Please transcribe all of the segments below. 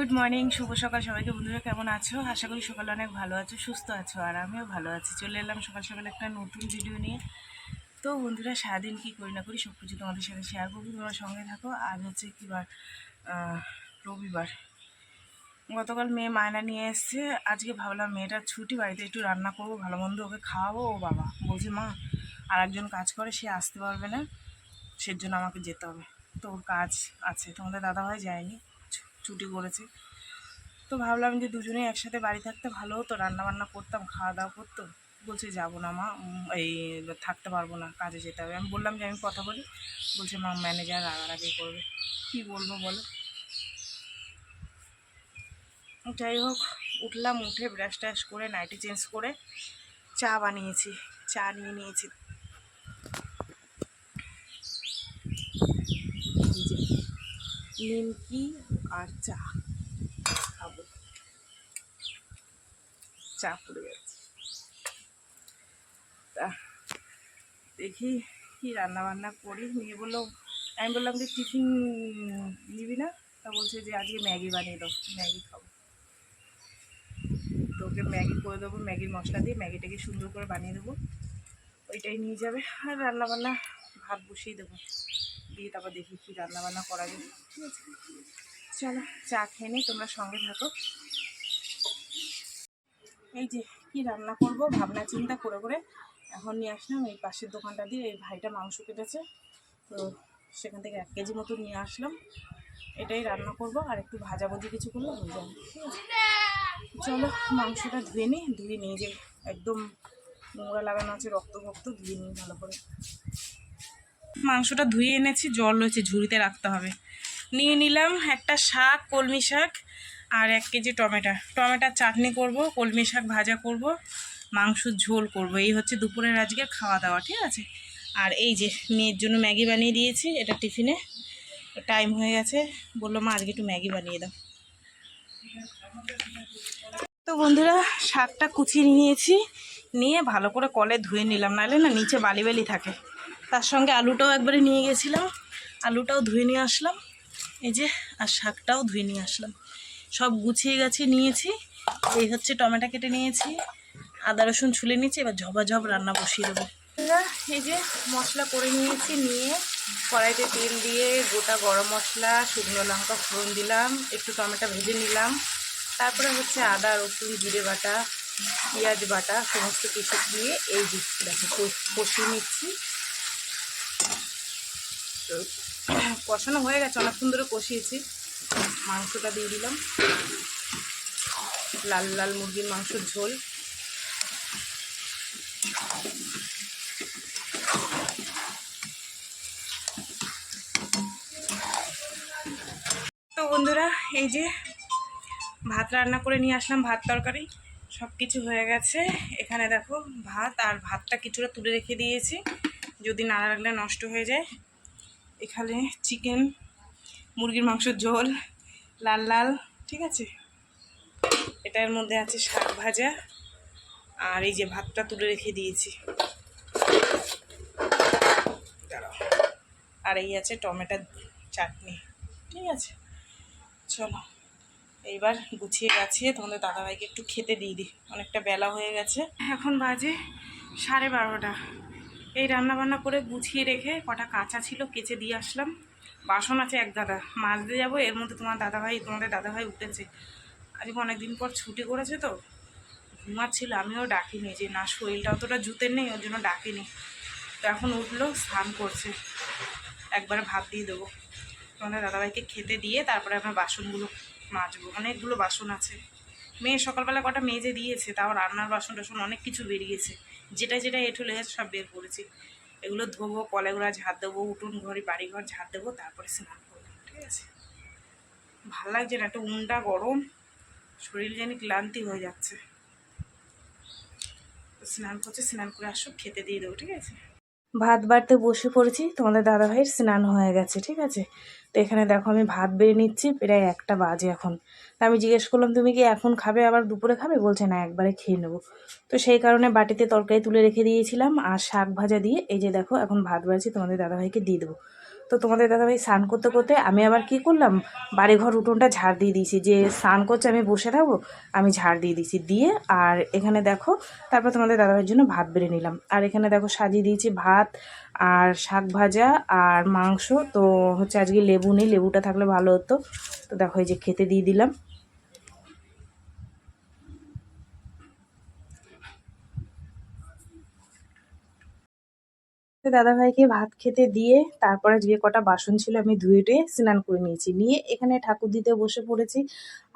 Good morning শুভ সকাল সবাইকে। বন্ধুরা, কেমন আছো? আশা করি সকালে অনেক ভালো আছো, সুস্থ আছো, আর আমিও ভালো আছি। চলে এলাম সকাল সকাল একটা নতুন ভিডিও নিয়ে। তো বন্ধুরা, সারাদিন কী করি না করি সব কিছু তোমাদের সাথে শেয়ার করব, তোমরা সঙ্গে থাকো। আজ হচ্ছে কি বার রবিবার। গতকাল মেয়ে মায়না নিয়ে এসছে। আজকে ভাবলাম মেয়েটার ছুটি, বাড়িতে একটু রান্না করব, ভালো মন্দ ওকে খাওয়াবো, ও বাবা। বলছে, মা আর একজন কাজ করে, সে আসতে পারবে না সের জন্য আমাকে যেতে হবে। তো ওর কাজ আছে, তোমাদের দাদাভাই যায়নি। ছু- ছুটি করেছে। তো ভাবলাম যে দুজনেই একসাথে বাড়ি থাকতে ভালো হতো রান্না বান্না করতাম খাওয়া দাওয়া করতো। বলছে, যাব না মা এই থাকতে পারব না, কাজে যেতে হবে। আমি বললাম যে, আমি কথা বলি। বলছে, মা ম্যানেজার রাগারাগি করবে। কী বলব বলো? যাই হোক, উঠলাম, উঠে ব্রাশ ট্রাশ করে নাইটি চেঞ্জ করে চা বানিয়েছি, চা নিয়ে নিয়েছি। নিমকি আর চা খাব। চা পড়ে যাচ্ছে তা, দেখি কি রান্না বান্না করি। নিয়ে বলল, আমি বললাম যে টিফিন নিবি না? তা বলছে যে আজকে ম্যাগি বানিয়ে দাও, ম্যাগি খাব। তো ওকে ম্যাগি করে দেবো, ম্যাগির মশলা দিয়ে ম্যাগিটাকে সুন্দর করে বানিয়ে দেবো। ওইটাই নিয়ে যাবে, আর রান্না বান্না ভাত বসিয়ে দেবো। দিয়ে তারপর দেখি কী রান্না বান্না করা যায়। ঠিক আছে। চলো, চা খেয়ে নিই, তোমরা সঙ্গে থাকো। এই যে, কি রান্না করব? ভাবনা, চিন্তা করে করে এখন নিয়ে আসলাম এই পাশের দোকানটা দিয়ে, এই ভাইটা মাংস কেটেছে। তো সেখান থেকে এক কেজি মতো নিয়ে আসলাম। এটাই রান্না করব, আর একটু ভাজাভুজি কিছু করলে হয়ে যাবে চলো, মাংসটা ধুয়ে নিই, ধুয়ে নিয়ে যে একদম নোংরা লাগানো আছে, রক্ত ভক্ত ধুয়ে নিই ভালো করে। মাংসটা ধুয়ে এনেছি, জল রয়েছে, ঝুড়িতে রাখতে হবে। নিয়ে নিলাম একটা শাক, কলমি শাক আর এক কেজি টমেটো। টমেটোর চাটনি করব, কলমি শাক ভাজা করব, মাংসর ঝোল করব। এই হচ্ছে দুপুরের আজকে খাওয়া দাওয়া ঠিক আছে? আর এই যে মেয়ের জন্য ম্যাগি বানিয়ে দিয়েছি, এটা টিফিনে। টাইম হয়ে গেছে, বলল, মা, আজকে একটু ম্যাগি বানিয়ে দাও। তো বন্ধুরা, শাকটা কুচিয়ে নিয়েছি, নিয়ে ভালো করে কলে ধুয়ে নিলাম। নাহলে না নিচে বালি বালি থাকে। তার সঙ্গে আলুটাও একবারে নিয়ে গেছিলাম। আলুটাও ধুয়ে নিয়ে আসলাম। এই যে, আর শাকটাও ধুয়ে নিয়ে আসলাম। সব গুছিয়ে গেছে নিয়েছি। এই হচ্ছে টমেটো কেটে নিয়েছি। আদা, রসুন ছুলে নিয়েছি। এবার ঝবা ঝব রান্না বসিয়ে দেবো। এই যে মশলা করে নিয়েছি, নিয়ে কড়াইতে তেল দিয়ে গোটা গরম মশলা, শুকনো লঙ্কা, ফোড়ন দিলাম, একটু টমেটো ভেজে নিলাম। তারপরে হচ্ছে আদা, রসুন, জিরে বাটা, পেঁয়াজ বাটা, সমস্ত কিছু দিয়ে এই দেখো কষিয়ে নিচ্ছি। কষানো হয়ে গেছে অনেকক্ষণ ধরে কষিয়েছি। মাংসটা দিয়ে দিলাম। লাল লাল মুরগির মাংসের ঝোল। তো বন্ধুরা, এই যে ভাত রান্না করে নিয়ে আসলাম, ভাত তরকারি। সব কিছু হয়ে গেছে। এখানে দেখো ভাত আর ভাতটা কিছুটা তুলে রেখে দিয়েছি। যদি না রাখলে নষ্ট হয়ে যায়। এখানে চিকেন, মুরগির মাংসের ঝোল, লাল লাল, ঠিক আছে? এটার মধ্যে আছে শাক ভাজা আর এই যে ভাতটা তুলে রেখে দিয়েছি। আর এই আছে টমেটোর চাটনি, ঠিক আছে? চলো, এইবার গুছিয়ে গাছিয়ে তোমাদের দাদাভাইকে একটু খেতে দিয়ে দিই। অনেকটা বেলা হয়ে গেছে। এখন বাজে সাড়ে বারোটা। এই রান্না বান্না করে গুছিয়ে রেখে কটা কাঁচা ছিল কেচে দিয়ে আসলাম। বাসন আছে এক দাদা দিয়ে যাব, এর মধ্যে তোমার দাদাভাই, তোমাদের দাদাভাই উঠেছে। আজকে অনেকদিন পর ছুটি করেছে তো ঘুমাচ্ছিল আমিও ডাকিনি, যে না, শরীরটা অতটা জুতের নেই, ওর জন্য ডাকিনি। তো এখন উঠল, স্নান করছে। একবারে ভাত দিয়ে দেবো। তোমাদের দাদাভাইকে খেতে দিয়ে তারপরে আমরা বাসনগুলো মাজবো। অনেকগুলো বাসন আছে। মেয়ে সকালবেলা কটা মেজে দিয়েছে, তাও রান্নার বাসন টাসন অনেক কিছু বেরিয়েছে। যেটা যেটা এঁঠো লেগেছে সব বের করেছি। এগুলো ধোবো, কলেগুলা ঝাড় দেবো উঠুন ঘরে বাড়িঘর ঝাঁত দেবো, তারপরে স্নান করব, ঠিক আছে? ভালো লাগছে না, একটা উনটা গরম, শরীর জানি ক্লান্তি হয়ে যাচ্ছে। স্নান করছে, স্নান করে আসো, খেতে দিয়ে দেবো, ঠিক আছে? ভাত বাড়তে বসে পড়েছি, তোমাদের দাদাভাইয়ের স্নান হয়ে গেছে, ঠিক আছে? তো এখানে দেখো আমি ভাত বেড়ে নিচ্ছি, প্রায় একটা বাজে এখন। তা আমি জিজ্ঞেস করলাম, তুমি কি এখন খাবে, আবার দুপুরে খাবে? বলছে, না, একবারে খেয়ে নেব। তো সেই কারণে বাটিতে তরকারি তুলে রেখে দিয়েছিলাম, আর শাক ভাজা দিয়ে, এই যে দেখো, এখন ভাত বাড়ছি, তোমাদের দাদাভাইকে দিয়ে দেবো। তো তোমাদের দাদাভাই স্নান করতে করতে আমি আবার কি করলাম? বাড়ি ঘর উঠোনটা ঝাড় দিয়ে দিয়েছি। যে স্নান করছে, আমি বসে থাকব, আমি ঝাড় দিয়ে দিয়েছি। দিয়ে আর এখানে দেখো, তারপর তোমাদের দাদাভাইয়ের জন্য ভাত বেড়ে নিলাম। আর এখানে দেখো সাজিয়ে দিয়েছি ভাত আর শাক ভাজা আর মাংস। তো হচ্ছে আজকে লেবু নেই, লেবুটা থাকলে ভালো হতো। তো দেখো এই যে খেতে দিয়ে দিলাম। দাদাভাইকে ভাত খেতে দিয়ে তারপরে যে কটা বাসন ছিল আমি ধুয়ে টুয়ে স্নান করে নিয়েছি। নিয়ে এখানে ঠাকুর দিতে বসে পড়েছি।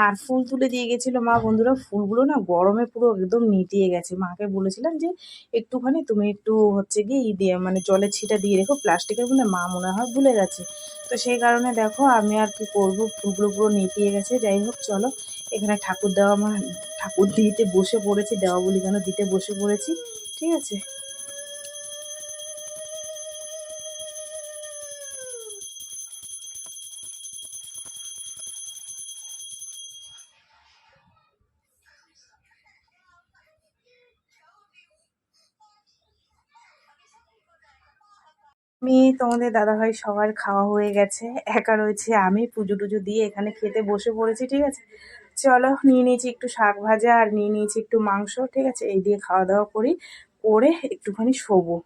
আর ফুল তুলে দিয়ে গেছিল মা বন্ধুরা। ফুলগুলো না গরমে পুরো একদম নিতিয়ে গেছে। মাকে বলেছিলাম যে, একটুখানি তুমি একটু হচ্ছে গিয়ে ই দিয়ে মানে জলের ছিটা দিয়ে রেখো। প্লাস্টিকের বলে মা মনে হয় ভুলে গেছে। তো সেই কারণে দেখো আমি আর কি করব? ফুলগুলো পুরো নিতিয়ে গেছে। যাই হোক, চলো। এখানে ঠাকুর দেওয়া আমার ঠাকুর দিতে বসে পড়েছি। দেওয়া বলি কেন? দিতে বসে পড়েছি। ঠিক আছে? আমি তোমাদের দাদাভাই সবার খাওয়া হয়ে গেছে, একা রয়েছে, আমি পুজো টুজো দিয়ে এখানে খেতে বসে পড়েছি, ঠিক আছে? চলো নিয়ে নিয়েছি একটু শাক ভাজা আর নিয়ে নিয়েছি একটু মাংস, ঠিক আছে? এই দিয়ে খাওয়া দাওয়া করি, করে একটুখানি শোবো।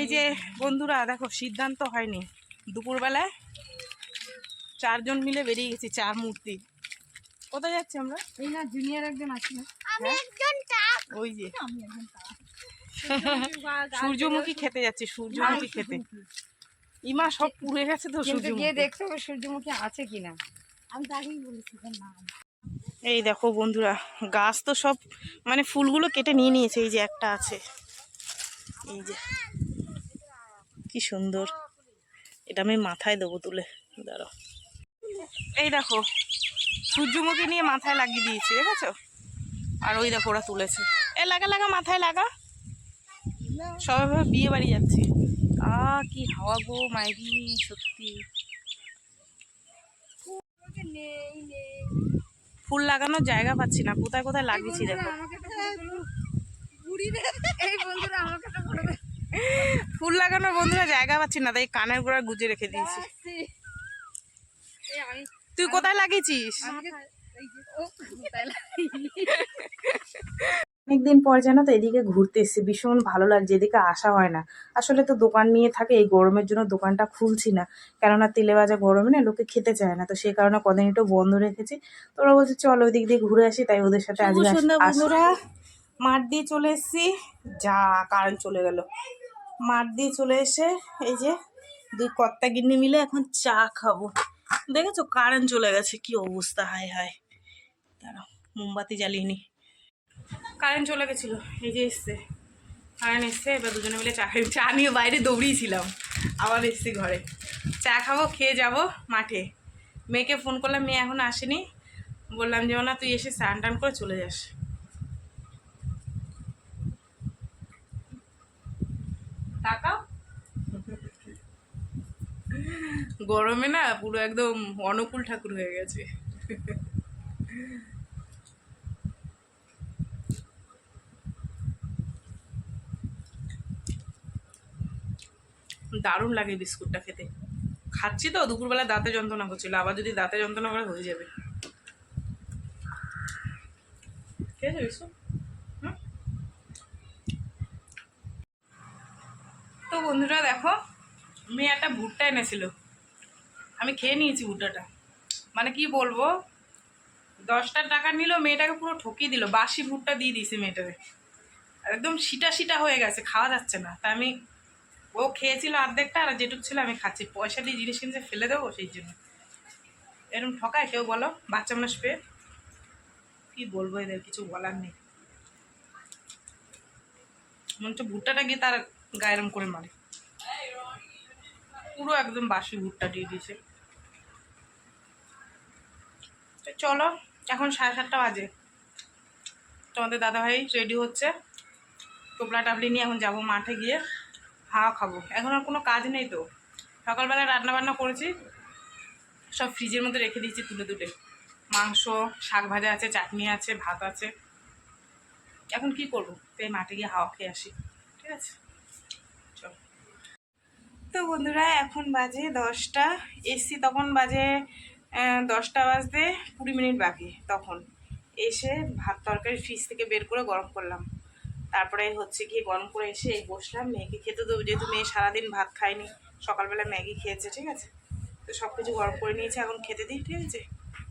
এই যে বন্ধুরা দেখো সিদ্ধান্ত হয়নি। দুপুরবেলায় চারজন মিলে বেরিয়ে গেছি চার মূর্তি। কোথায় যাচ্ছি আমরা? এই না জুনিয়র একজন আছে। হ্যাঁ? ওই যে। আমি একজন তাও। সূর্যমুখী খেতে যাচ্ছি সূর্যমুখী খেতে। ইমা সব পুড়ে গেছে তো গিয়ে দেখতে হবে সূর্যমুখী আছে কিনা? আমি তো বলেছি না। এই দেখো বন্ধুরা গাছ তো সব মানে ফুলগুলো কেটে নিয়ে নিয়েছে এই যে একটা আছে। এই যে, কি সুন্দর। এটা আমি মাথায় দেবো তুলে। দাঁড়াও। এই দেখো, সূর্যমুখী নিয়ে মাথায় লাগিয়ে দিয়েছে, দেখেছ? আর ওই দেখো, ওরা তুলেছে। এ, লাগা লাগা, মাথায় লাগা। সবাই বিয়ে বাড়ি যাচ্ছি। আ, কি হাওয়া গো, মাইরি, সত্যি। ফুল লাগানোর জায়গা পাচ্ছি না। কোথায় কোথায় লাগিয়েছি, দেখো। এই বন্ধুরা ফুল লাগানোর বন্ধুরা জায়গা পাচ্ছি না তাই কানের গোড়া গুজে রেখে দিয়েছি। তুই কোথায় লাগিয়েছিস? আমাকে এই যে ও তাই অনেকদিন পর জানো তো এদিকে ঘুরতে এসেছি ভীষণ ভালো লাগছে এদিকে আসা হয় না। আসলে তো দোকান নিয়ে থাকে এই গরমের জন্য দোকানটা খুলছি না। কেননা তেলে ভাজা গরমে না লোকে খেতে চায় না তো সেই কারণে কদিন একটু বন্ধ রেখেছি। তো ওরা বলছে চলো ওই দিক দিয়ে ঘুরে আসি তাই ওদের সাথে আজকে বন্ধুরা। মাঠ দিয়ে চলে এসেছি। যা কারেন্ট চলে গেল। মাঠ দিয়ে চলে এসে এই যে দুই কর্তা গিন্নি মিলে এখন চা খাব। দেখেছ কারেন্ট চলে গেছে? কি অবস্থা? হায় হায়। দাঁড়াও, মোমবাতি জ্বালিয়ে কারেন্ট চলে গেছিল। এই যে এসছে। কারেন্ট এসছে, এবার দুজনে মিলে চা খাই। চা নিয়ে বাইরে দৌড়িয়েছিলাম। আবার এসছি ঘরে। চা খাব, খেয়ে যাব মাঠে। মেয়েকে ফোন করলাম, মেয়ে এখন আসেনি। বললাম যে না তুই এসে স্নান টান করে চলে যাস টাকা গরমে না পুরো একদম অনুকূল ঠাকুর হয়ে গেছে। দারুণ লাগে বিস্কুটটা খেতে। খাচ্ছি তো, দুপুরবেলা দাঁতে যন্ত্রণা করছিল, আবার যদি দাঁতে যন্ত্রণা করে হয়ে যাবে? তো বন্ধুরা দেখো, মেয়ে একটা ভুট্টা এনেছিল। আমি খেয়ে নিয়েছি ভুট্টাটা মানে কি বলব? দশটার টাকা নিল, মেয়েটাকে পুরো ঠকিয়ে দিল। বাসি ভুট্টা দিয়ে দিয়েছে মেয়েটাকে। একদম সিটা সিটা হয়ে গেছে, খাওয়া যাচ্ছে না। তা আমি, ও খেয়েছিল অর্ধেকটা আর যেটুক ছিল আমি খাচ্ছি। পয়সা দিয়ে জিনিস কিনছে, ফেলে দেবো সেই জন্য। এরকম ঠকায় কেউ বলো? বাচ্চা মানুষ পেয়ে? কী বলব এদের, কিছু বলার নেই। মনে হচ্ছে ভুট্টাটা গিয়ে তার গায়েরম করে মারে। পুরো একদম বাসি ভুট্টা দিয়ে দিয়েছে। তো চলো, এখন সাড়ে সাতটা বাজে। তোমাদের দাদাভাই রেডি হচ্ছে। টোপলা টাপলি নিয়ে এখন যাব মাঠে গিয়ে, হাওয়া খাব। এখন আর কোনো কাজ নেই তো। সকালবেলা রান্না বান্না করেছি, সব ফ্রিজের মধ্যে রেখে দিয়েছি তুলে তুলে। মাংস, শাক ভাজা আছে, চাটনি আছে, ভাত আছে। এখন কি করব? তাই মাঠে গিয়ে হাওয়া খেয়ে আসি। ঠিক আছে? চলো। তো বন্ধুরা, এখন বাজে দশটা। এসছি তখন বাজে দশটা বাজতে কুড়ি মিনিট বাকি তখন। এসে ভাত তরকারি ফ্রিজ থেকে বের করে গরম করলাম। তারপরে হচ্ছে কি গরম করে এসে এই বসলাম। মেয়েকে খেতে দেবো যেহেতু মেয়ে সারাদিন ভাত খায়নি, সকালবেলা ম্যাগি খেয়েছে, ঠিক আছে? তো সব কিছু গরম করে নিয়েছে, এখন খেতে দিই, ঠিক আছে?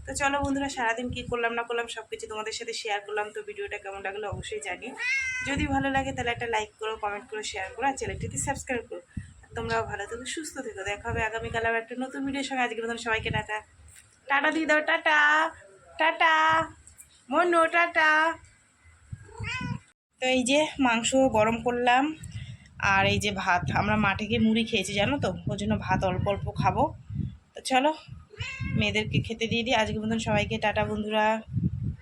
তো চলো বন্ধুরা, সারাদিন কী করলাম, না করলাম সব কিছু তোমাদের সাথে শেয়ার করলাম। তো ভিডিওটা কেমন লাগল অবশ্যই জানি যদি ভালো লাগে তাহলে একটা লাইক করো কমেন্ট করো শেয়ার করো, আর চ্যানেলটিতে সাবস্ক্রাইব করো। তোমরাও ভালো থেকো, সুস্থ থেকো। দেখা হবে আগামীকাল আবার একটা নতুন ভিডিওর সঙ্গে। আজকের মতন সবাইকে টাটা। টাটা দিয়ে দাও টাটা টাটা, মনো, টাটা। তো এই যে মাংস গরম করলাম আর এই যে ভাত, আমরা মাঠে গিয়ে মুড়ি খেয়েছি, জানো তো? ওই জন্য ভাত অল্প অল্প খাব। তো চলো, মেয়েদেরকে খেতে দিয়ে দিই। আজকে মতন সবাইকে টাটা বন্ধুরা।